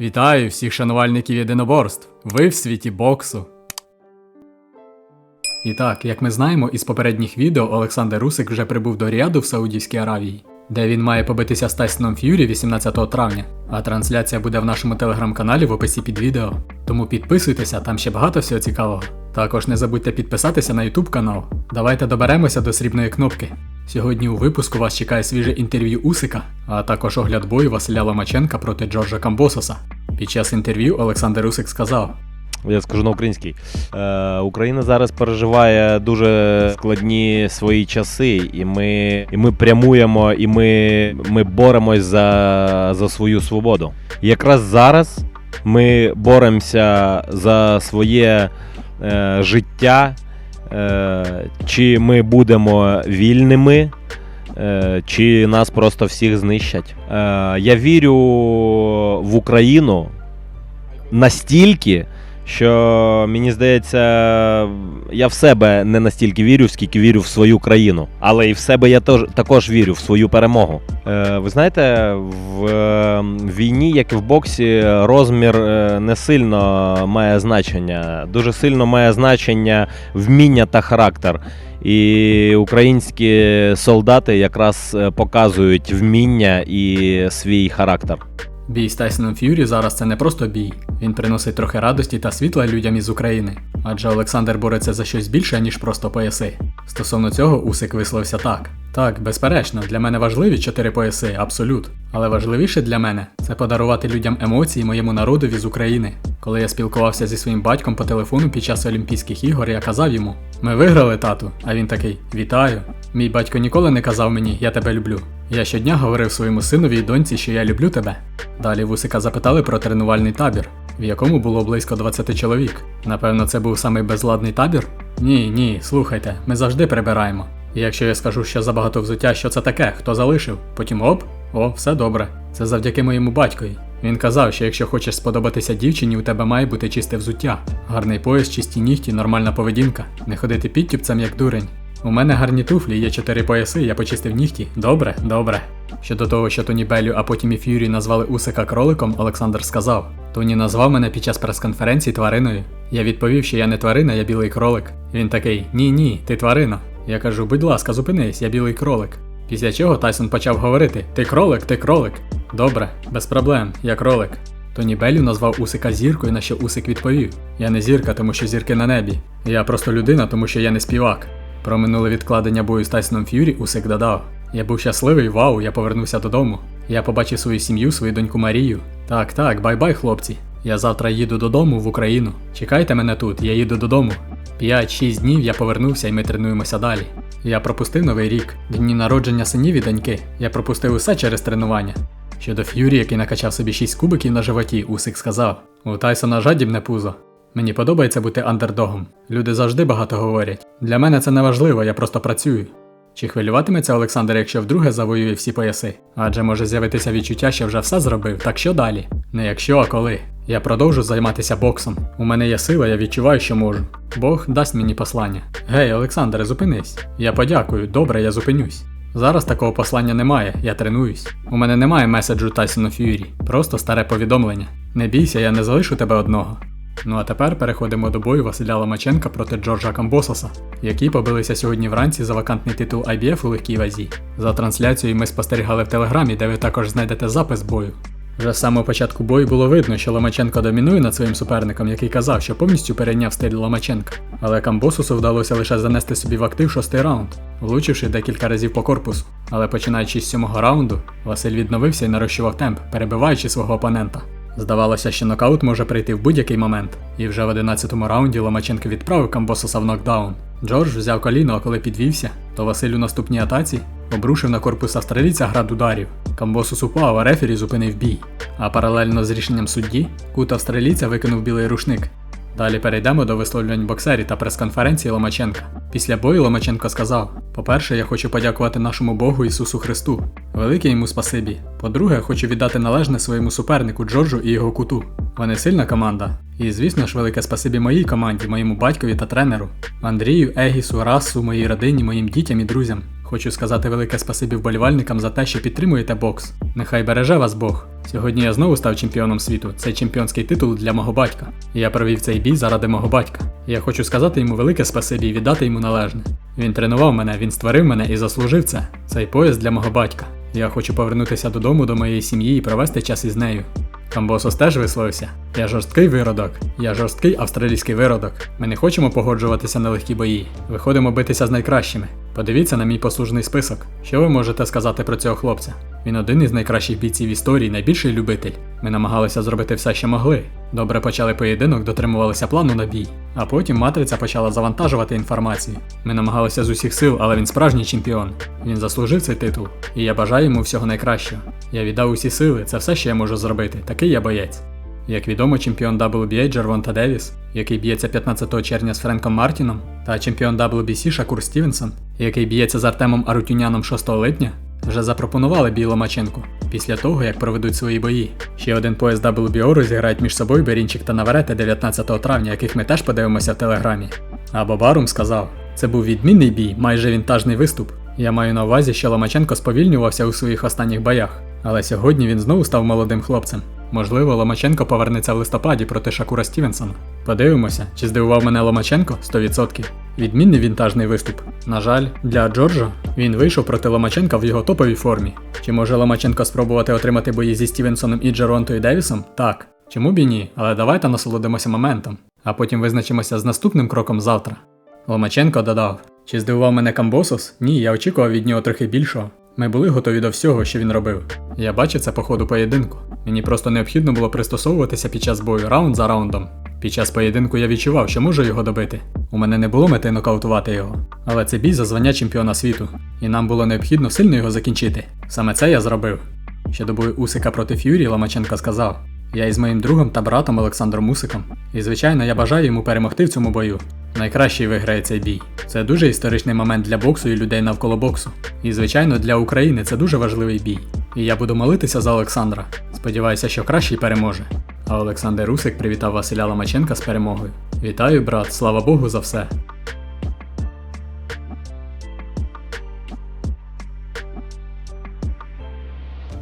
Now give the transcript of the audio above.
Вітаю всіх шанувальників єдиноборств. Ви в світі боксу. І так, як ми знаємо із попередніх відео, Олександр Русик вже прибув до Ріаду в Саудівській Аравії, де він має побитися з Тайсоном Ф'юрі 18 травня. А трансляція буде в нашому телеграм-каналі в описі під відео. Тому підписуйтеся, там ще багато всього цікавого. Також не забудьте підписатися на YouTube канал. Давайте доберемося до срібної кнопки. Сьогодні у випуску вас чекає свіже інтерв'ю Усика, а також огляд бою Василя Ломаченка проти Джорджа Камбососа. Під час інтерв'ю Олександр Усик сказав: Я скажу на українській. Е, Україна зараз переживає дуже складні свої часи, і ми, і ми прямуємо, і ми, ми боремось за, за свою свободу. І якраз зараз ми боремося за своє е, життя, чи ми будемо вільними. е, Чи нас просто всіх знищать? Е, Я вірю в Україну настільки, що мені здається, я в себе не настільки вірю, скільки вірю в свою країну. Але і в себе я тож, також вірю в свою перемогу. Е, ви знаєте, в е, війні, як і в боксі, розмір е, не сильно має значення. Дуже сильно має значення вміння та характер. І українські солдати якраз е, показують вміння і свій характер. Бій з Тайсоном Ф'юрі зараз це не просто бій. Він приносить трохи радості та світла людям із України, адже Олександр бореться за щось більше, ніж просто пояси. Стосовно цього Усик висловився так. Так, безперечно, для мене важливі чотири пояси, абсолют. Але важливіше для мене це подарувати людям емоції моєму народові з України. Коли я спілкувався зі своїм батьком по телефону під час Олімпійських ігор, я казав йому: Ми виграли, тату. А він такий: Вітаю. Мій батько ніколи не казав мені, я тебе люблю. Я щодня говорив своєму синові і доньці, що я люблю тебе. Далі Вусика запитали про тренувальний табір, в якому було близько 20 чоловік. Напевно, це був самий безладний табір? Ні, ні, слухайте, ми завжди прибираємо. І якщо я скажу, що забагато взуття, що це таке, хто залишив, потім оп, о, все добре. Це завдяки моєму батькові. Він казав, що якщо хочеш сподобатися дівчині, у тебе має бути чисте взуття, гарний пояс, чисті нігті, нормальна поведінка, не ходити підтюпцем як дурень. У мене гарні туфлі, є чотири пояси, я почистив нігті. Добре, добре. Щодо того, що Тоні Беллю, а потім і Ф'юрі назвали Усика кроликом, Олександр сказав: Тоні назвав мене під час прес-конференції твариною. Я відповів, що я не тварина, я білий кролик. Він такий: Ні, ні, ти тварина. Я кажу, будь ласка, зупинись, я білий кролик. Після чого Тайсон почав говорити: Ти кролик, ти кролик. Добре, без проблем, я кролик. Тоні Беллю назвав Усика зіркою, на що Усик відповів: Я не зірка, тому що зірки на небі. Я просто людина, тому що я не співак. Про минуле відкладення бою з Тайсоном Ф'юрі Усик додав. Я був щасливий, вау, я повернувся додому. Я побачив свою сім'ю, свою доньку Марію. Так, так, бай-бай, хлопці. Я завтра їду додому в Україну. Чекайте мене тут, я їду додому. 5-6 днів я повернувся і ми тренуємося далі. Я пропустив новий рік, дні народження синів і доньки. Я пропустив усе через тренування. Щодо Ф'юрі, який накачав собі 6 кубиків на животі, Усик сказав: У Тайсона жадібне пузо. Мені подобається бути андердогом. Люди завжди багато говорять. Для мене це не важливо, я просто працюю. Чи хвилюватиметься Олександр, якщо вдруге завоює всі пояси? Адже може з'явитися відчуття, що вже все зробив, так що далі? Не якщо, а коли. Я продовжу займатися боксом. У мене є сила, я відчуваю, що можу. Бог дасть мені послання. Гей, Олександре, зупинись. Я подякую, добре, я зупинюсь. Зараз такого послання немає, я тренуюсь. У мене немає меседжу Тайсону Ф'юрі, просто старе повідомлення. Не бійся, я не залишу тебе одного. Ну а тепер переходимо до бою Василя Ломаченка проти Джорджа Камбососа, які побилися сьогодні вранці за вакантний титул IBF у легкій вазі. За трансляцією ми спостерігали в телеграмі, де ви також знайдете запис бою. Вже з самого початку бою було видно, що Ломаченко домінує над своїм суперником, який казав, що повністю перейняв стиль Ломаченка. Але Камбосусу вдалося лише занести собі в актив шостий раунд, влучивши декілька разів по корпусу. Але починаючи з сьомого раунду, Василь відновився і нарощував темп, перебиваючи свого опонента. Здавалося, що нокаут може прийти в будь-який момент, і вже в 11-му раунді Ломаченко відправив Камбососа в нокдаун. Джордж взяв коліно, а коли підвівся, то Василь у наступній атаці обрушив на корпус австралійця град ударів. Камбосус упав, а рефері зупинив бій. А паралельно з рішенням судді, кут австралійця викинув білий рушник. Далі перейдемо до висловлювань боксерів та прес-конференції Ломаченка. Після бою Ломаченко сказав: По-перше, я хочу подякувати нашому Богу Ісусу Христу. Велике йому спасибі. По-друге, хочу віддати належне своєму супернику Джорджу і його куту. Вони сильна команда. І звісно ж, велике спасибі моїй команді, моєму батькові та тренеру, Андрію, Егісу, Расу, моїй родині, моїм дітям і друзям. Хочу сказати велике спасибі вболівальникам за те, що підтримуєте бокс. Нехай береже вас Бог. Сьогодні я знову став чемпіоном світу. Це чемпіонський титул для мого батька. Я провів цей бій заради мого батька. Я хочу сказати йому велике спасибі і віддати йому належне. Він тренував мене, він створив мене і заслужив це. Цей пояс для мого батька. Я хочу повернутися додому до моєї сім'ї і провести час із нею. Камбосос теж висловився. Я жорсткий виродок. Я жорсткий австралійський виродок. Ми не хочемо погоджуватися на легкі бої. Виходимо битися з найкращими. Подивіться на мій послужний список. Що ви можете сказати про цього хлопця? Він один із найкращих бійців історії, найбільший любитель. Ми намагалися зробити все, що могли. Добре почали поєдинок, дотримувалися плану на бій. А потім матриця почала завантажувати інформацію. Ми намагалися з усіх сил, але він справжній чемпіон. Він заслужив цей титул, і я бажаю йому всього найкращого. Я віддав усі сили, це все, що я можу зробити. Такий я боєць. Як відомо, чемпіон WBA Джервонта Девіс, який б'ється 15 червня з Френком Мартіном, та чемпіон WBC Шакур Стівенсон, який б'ється з Артемом Арутюняном 6 липня, вже запропонували бій Ломаченку після того, як проведуть свої бої. Ще один пояс WBO розіграють між собою Берінчик та Наверете 19 травня, яких ми теж подивимося в телеграмі. А Бобарум сказав: це був відмінний бій, майже вінтажний виступ. Я маю на увазі, що Ломаченко сповільнювався у своїх останніх боях, але сьогодні він знову став молодим хлопцем. Можливо, Ломаченко повернеться в листопаді проти Шакура Стівенсона. Подивимося, чи здивував мене Ломаченко 100%. Відмінний вінтажний виступ. На жаль, для Джорджо він вийшов проти Ломаченка в його топовій формі. Чи може Ломаченко спробувати отримати бої зі Стівенсоном і Джеронтою Девісом? Так. Чому б і ні? Але давайте насолодимося моментом, а потім визначимося з наступним кроком завтра. Ломаченко додав: Чи здивував мене Камбосос? Ні, я очікував від нього трохи більшого. Ми були готові до всього, що він робив. Я бачив це по ходу поєдинку. Мені просто необхідно було пристосовуватися під час бою раунд за раундом. Під час поєдинку я відчував, що можу його добити. У мене не було мети нокаутувати його. Але це бій за звання чемпіона світу, і нам було необхідно сильно його закінчити. Саме це я зробив. Ще до бою Усика проти Ф'юрі, Ломаченко сказав: Я із моїм другом та братом Олександром Усиком. І звичайно, я бажаю йому перемогти в цьому бою. Найкращий виграє цей бій. Це дуже історичний момент для боксу і людей навколо боксу. І звичайно, для України це дуже важливий бій. І я буду молитися за Олександра. Сподіваюся, що кращий переможе. А Олександр Русик привітав Василя Ломаченка з перемогою. Вітаю, брат, слава Богу за все.